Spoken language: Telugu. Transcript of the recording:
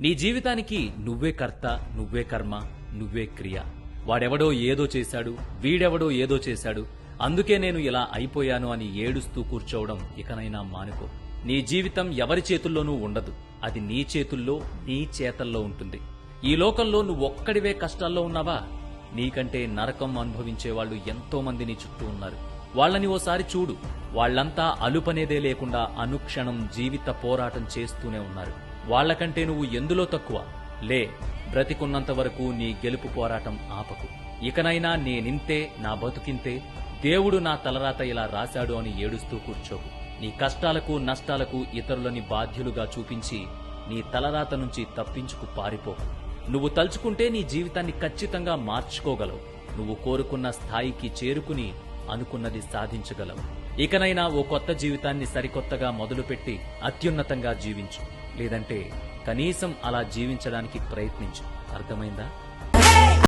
నీ జీవితానికి నువ్వే కర్త నువ్వే కర్మ నువ్వే క్రియ. వాడెవడో ఏదో చేశాడు వీడెవడో ఏదో చేశాడు. అందుకే నేను ఇలా అయిపోయాను అని ఏడుస్తూ కూర్చోవడం ఇకనైనా మానుకో. నీ జీవితం ఎవరి చేతుల్లోనూ ఉండదు. అది నీ చేతుల్లో నీ చేతల్లో ఉంటుంది. ఈ లోకంలో నువ్వు ఒక్కడివే కష్టాల్లో ఉన్నావా? నీకంటే నరకం అనుభవించే వాళ్ళు ఎంతో మంది నీ చుట్టూ ఉన్నారు. వాళ్ళని ఓసారి చూడు. వాళ్ళంతా అలుపనేదే లేకుండా అనుక్షణం జీవిత పోరాటం చేస్తూనే ఉన్నారు. వాళ్ళకంటే నువ్వు ఎందులో తక్కువ? లే బ్రతికున్నంత వరకు నీ గెలుపు పోరాటం ఆపకు. ఇకనైనా నేనింతే నా బతుకింతే దేవుడు నా తలరాత ఇలా రాశాడు అని ఏడుస్తూ కూర్చోకు. నీ కష్టాలకు నష్టాలకు ఇతరులని బాధ్యులుగా చూపించి నీ తలరాత నుంచి తప్పించుకు పారిపోకు. నువ్వు తలుచుకుంటే నీ జీవితాన్ని ఖచ్చితంగా మార్చుకోగలవు. నువ్వు కోరుకున్న స్థాయికి చేరుకుని అనుకున్నది సాధించగలవు. ఇకనైనా ఓ కొత్త జీవితాన్ని సరికొత్తగా మొదలుపెట్టి అత్యున్నతంగా జీవించు. లేదంటే కనీసం అలా జీవించడానికి ప్రయత్నించు. అర్థమైందా?